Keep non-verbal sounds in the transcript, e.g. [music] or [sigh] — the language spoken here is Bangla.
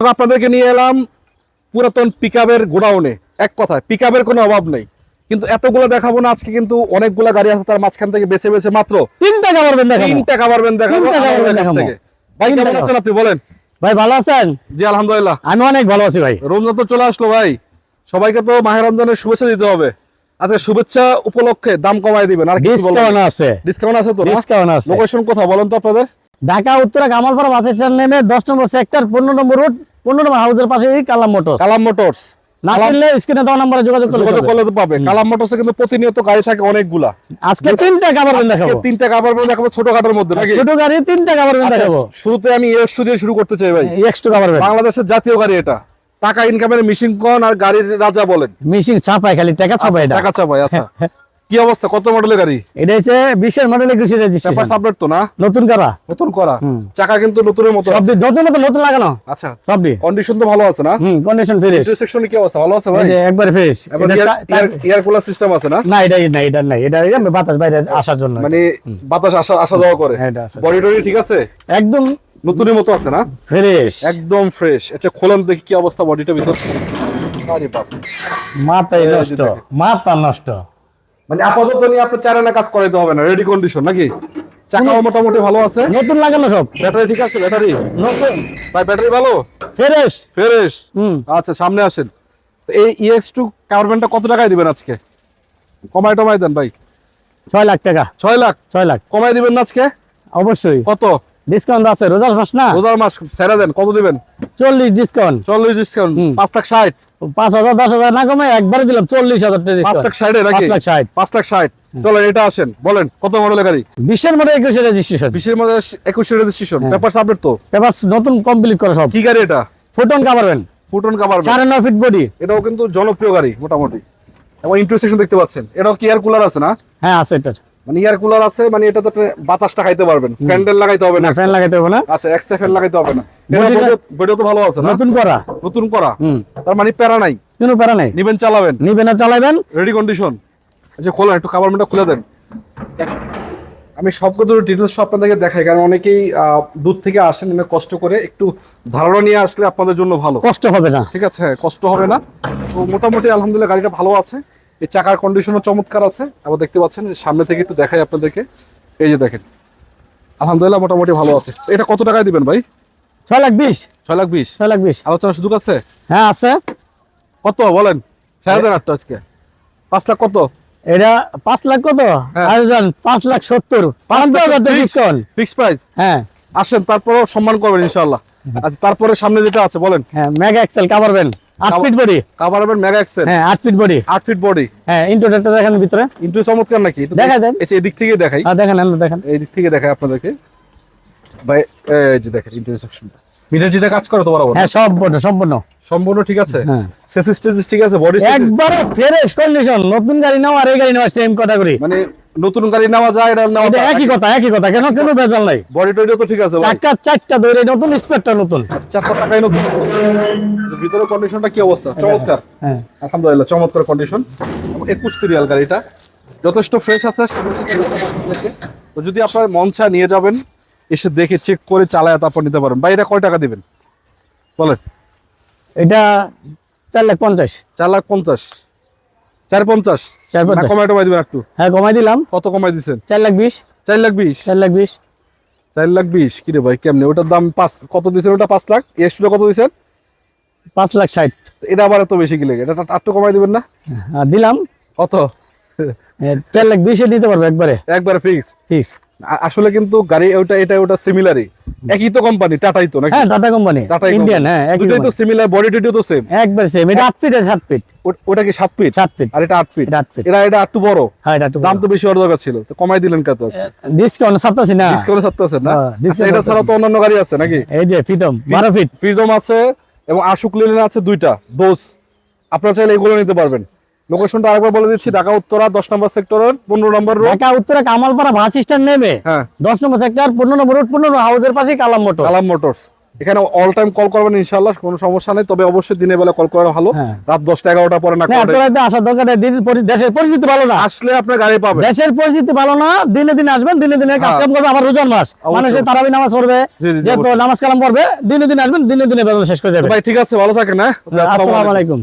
আপনাদেরকে নিয়ে এলাম পুরাতন পিকআপের গোডাউনে। এক কথায় পিকআপের কোনো অভাব নেই। কিন্তু এতগুলো দেখাবো না আজকে কিন্তু অনেকগুলো গাড়ি আছে তার মাঝখান থেকে বেছে বেছে মাত্র তিনটা কাভারবেন দেখাবো। তিনটা কাভারবেন দেখাবো। ভাই কেমন আছেন আপনি? বলেন। ভাই ভালো আছেন? জি আলহামদুলিল্লাহ। আমি অনেক ভালো আছি ভাই। রমজান তো চলে আসলো ভাই। সবাইকে তো মাহের রমজানের শুভেচ্ছা দিতে হবে। আচ্ছা শুভেচ্ছা উপলক্ষে দাম কমায় দিবেন। আর ডিসকাউন্ট আছে। ডিসকাউন্ট আছে তো ডিসকাউন্ট আছে। লোকেশন কোথাও বলেন তো আপনাদের? ঢাকা উত্তরা কামালপাড়া বাস স্ট্যান্ড নেমে দশ নম্বর সেক্টর পনেরো নম্বর রোড পনেরো নম্বর হাউসের পাশে কালাম মোটর কালাম মোটরস। না কিনলে স্ক্রিনে দেওয়া নাম্বারে যোগাযোগ করলে যোগাযোগ করলে পাবে কালাম মোটরসে কিন্তু প্রতিনিয়ত গাড়ি থাকে অনেকগুলা। আজকে তিনটা কাভারবেন আজকে দেখাবো। তিনটা কাভার দেখাবো ছোটখাটোর মধ্যে নাকি? ছোট গাড়ি তিনটা আচ্ছা, দেখাবো। শুরুতে আমি দিয়ে শুরু করতে চাই ভাই। বাংলাদেশের জাতীয় গাড়ি এটা। টাকা ইনকামের মিশিং কন আর গাড়ির রাজা বলেন। মিশিং ছাপায় খালি টাকা ছাপায় টাকা চাপাই আচ্ছা। [laughs] কি অবস্থা? কত মডেলের গাড়ি? এটা হচ্ছে বিশের মডেল কৃষি পেপার রেজিস্ট্রেশন তো না? নতুন করা। নতুন করা? চাকা কিন্তু নতুনের মতো সব নতুন নতুন নতুন লাগানো। আচ্ছা। সব কন্ডিশন তো ভালো আছে না? হুম কন্ডিশন ফ্রেশ ইন্টারসেকশনে কি অবস্থা? ভালো আছে ভাই? এই যে একবার ফ্রেশ এয়ার কুলার সিস্টেম আছে না? না এটা না এটা নাই। এটা এটা বাতাস বাইরে আসার জন্য। মানে বাতাস আসা আসা যাওয়া করে। হ্যাঁ, বডি টডি ঠিক আছে? একদম নতুনের মতো আছে না? ফ্রেশ একদম ফ্রেশ এটা খোলান দেখি কি অবস্থা বডিটা ভিতর। আরে বাপ যে নষ্ট। মাথা নষ্ট। মানে আপাতত নিয়ে আপনার চারানা কাজ করাইতে হবে না রেডি কন্ডিশন নাকি? চাকাও মোটামুটি ভালো আছে। নতুন লাগানো সব। ব্যাটারি ঠিক আছে ব্যাটারি নতুন। ভাই ব্যাটারি ভালো? ফ্রেশ ফ্রেশ হুম। আচ্ছা সামনে আসেন। তো এই ইএক্স টু কাভারমেন্টটা কত টাকায় দিবেন আজকে? কমাই টমাই দেন ভাই। ছয় লাখ টাকা। ছয় লাখ? ছয় লাখ। কমাই দিবেন না আজকে? অবশ্যই। কত? ডিসকাউন্ট আছে রোজার মাস না? রোজার মাস সেরা দেন কত দিবেন? চল্লিশ ডিসকাউন্ট চল্লিশ ডিসকাউন্ট পাঁচ লাখ ষাট। পাঁচ হাজার দশ হাজার না কমে একবারে দিলাম চল্লিশ হাজার পাঁচ লাখ ডিসকাউন্ট ষাটে নাকি? পাঁচ লাখ ষাট। পাঁচ লাখ ষাট। এটা আসেন বলেন কত মডেলের গাড়ি? বিশের মধ্যে একুশে রেজিস্ট্রেশন বিশের মধ্যে একুশে রেজিস্ট্রেশন হ্যাঁ। পেপার সাবমিট তো? পেপার নতুন কমপ্লিট করে সব। কি গাড়ি এটা? ফুটন কাভারবেন ফুটন কাভার চার নয় ফিট বডি এটাও কিন্তু জনপ্রিয় গাড়ি মোটামুটি। এবং ইন্টারসেকশন দেখতে পাচ্ছেন। এটাও কি এয়ার কুলার আছে না? হ্যাঁ আছে এটার। মানে এয়ার কুলার আছে মানে এটা তো আপনি বাতাসটা খাইতে পারবেন। প্যান্ডেল লাগাইতে হবে না ফ্যান লাগাইতে হবে না? আচ্ছা এক্সট্রা ফ্যান লাগাইতে হবে না। ভিডিও তো ভালো আছে না? নতুন করা। নতুন করা। তার মানে প্যারা নাই। কোনো প্যারা নাই। নিবেন চালাবেন। নিবেন আর চালাবেন। রেডি কন্ডিশন আচ্ছা খোলেন একটু কাভারমেন্টটা খুলে দেন। আমি সবগুলো ডিটেলস আপনাদেরকে দেখাই কারণ অনেকেই দূর থেকে আসেন এনে কষ্ট করে একটু ধারণা নিয়ে আসলে আপনাদের জন্য ভালো। কষ্ট হবে না। ঠিক আছে হ্যাঁ কষ্ট হবে না। তো মোটামুটি আলহামদুলিল্লাহ গাড়িটা ভালো আছে। এই চাকার কন্ডিশনও চমৎকার আছে। আবার দেখতে পাচ্ছেন সামনে থেকে একটু দেখাই আপনাদেরকে। এই যে দেখেন আলহামদুলিল্লাহ মোটামুটি ভালো আছে। এটা কত টাকায় দিবেন ভাই? ছয় লাখ বিশ। ছয় লাখ বিশ? ছয় লাখ বিশ। আলোচনা সুযোগ আছে? হ্যাঁ আছে। কত বলেন? ছেড়ে দেন আটটা আজকে। পাঁচ লাখ কত? এটা পাঁচ লাখ কত? হ্যাঁ। পাঁচ লাখ সত্তর। পাঁচ হাজার ফিক্স প্রাইস হ্যাঁ। আসেন তারপরেও সম্মান করবেন ইনশাল্লাহ আচ্ছা তারপরে সামনে যেটা আছে বলেন। হ্যাঁ মেগা এক্সেল আট Cover- ফিট বডি কাভারবেন মেগা এক্সেল হ্ঁ আট ফিট বডি আট ফিট বডি হ্যাঁ দেখেন ভিতরে। ইন্টু চমৎকার নাকি? দেখা যায়। এই যে এদিক থেকে দেখাই। হ্যাঁ দেখেন এনে দেখেন। এই দিক থেকে দেখাই আপনাদেরকে। ভাই এই যে দেখেন ইন্টারসেকশনটা মিটারটিটা কাজ করে তো বরাবর হ্যাঁ সম্পূর্ণ সম্পূর্ণ। সম্পূর্ণ ঠিক আছে? হ্যাঁ। সেসিস টেসিস ঠিক আছে? বডি একবারে ফ্রেশ কন্ডিশন নতুন গাড়ি নাও আর এই গাড়ি নেওয়া সেম ক্যাটাগরি মানে নতুন গাড়ি নেওয়া যায় এটা নেওয়া একই কথা একই কথা কেন? কোনো ভেজাল নাই। বডি টডি তো ঠিক আছে ভাই চারটা দৌড়ে নতুন স্পেডটা নতুন। চারটা টাকাই নতুন। ভিতরে কন্ডিশনটা কি অবস্থা? চমৎকার। হ্যাঁ। আলহামদুলিল্লাহ চমৎকার কন্ডিশন একুশ সিরিয়াল গাড়িটা। যথেষ্ট ফ্রেশ আছে। তো যদি আপনার মন চায় নিয়ে যাবেন এসে দেখে চেক করে চালায় তারপর নিতে পারেন। বা এটা কয় টাকা দিবেন? বলেন। এটা চার লাখ পঞ্চাশ। চার লাখ পঞ্চাশ। চার পঞ্চাশ চার পঞ্চাশ কমাই টমাই দিবেন একটু হ্যাঁ কমাই দিলাম। কত কমাই দিচ্ছেন চার লাখ বিশ। চার লাখ বিশ? চার লাখ বিশ। চার লাখ বিশ? ভাই কেমনে? ওটার দাম পাঁচ কত ওটা? পাঁচ লাখ? এক্সট্রা কত পাঁচ লাখ ষাট। এটা আবার এত বেশি কি লেগে এটা কমাই দিবেন না? দিলাম। কত? চার লাখ বিশে দিতে পারব একবারে। একবার ফিক্স ফিক্স আসলে কিন্তু গাড়ি ওটা এটা ওটা সিমিলারই একই তো কোম্পানি টাটাই তো নাকি? হ্যাঁ টাটা কোম্পানি টাটা ইন্ডিয়ান হ্যাঁ একই দুটোই তো সিমিলার বডি টডিও তো সেম একবার সেম এটা আট ফিট আর সাত ফিট ওটা কি সাত ফিট সাত ফিট আর এটা আট ফিট এটা আট ফিট এটা এটা একটু বড়। হ্যাঁ এটা একটু দাম তো বেশি হওয়ার দরকার ছিল। তো কমাই দিলেন কত ডিসকাউন্ট সাতাশি না? ডিসকাউন্ট না? হ্যাঁ, আচ্ছা, এটা ছাড়া তো অন্যান্য গাড়ি আছে নাকি? এই যে ফিটম বারো ফিট ফ্রিডম আছে এবং আশুক লিলেন আছে দুইটা ডোজ আপনারা চাইলে এগুলো নিতে পারবেন। লোকেশনটা আরেকবার বলে দিচ্ছি ঢাকা উত্তরা দশ নম্বর সেক্টরের পনেরো নম্বর রোড ঢাকা উত্তরে কামালপাড়া বাস স্ট্যান্ড নেমে হ্যাঁ। দশ নম্বর সেক্টর পনেরো নম্বর রোড পনেরো হাউসের পাশে কালাম মোটর কালাম মোটরস এখানে অল টাইম কল করবেন ইনশাল্লাহ কোনো সমস্যা নেই তবে অবশ্যই দিনের বেলা কল করা ভালো। হ্যাঁ। রাত দশটা এগারোটা পরে না আসার দরকার দিন দেশের পরিস্থিতি ভালো না। আসলে আপনার গাড়ি পাবেন। দেশের পরিস্থিতি ভালো না দিনে দিনে আসবেন দিনে দিনে কাজ হ্যাঁ। কাম করবে আবার রোজার মাস। মানুষের তারাবি নামাজ পড়বে যেহেতু নামাজ কালাম পড়বে দিনে দিনে আসবেন দিনে দিনে বেতন শেষ করে যাবে। ভাই ঠিক আছে ভালো থাকেন হ্যাঁ। আসসালামু আলাইকুম।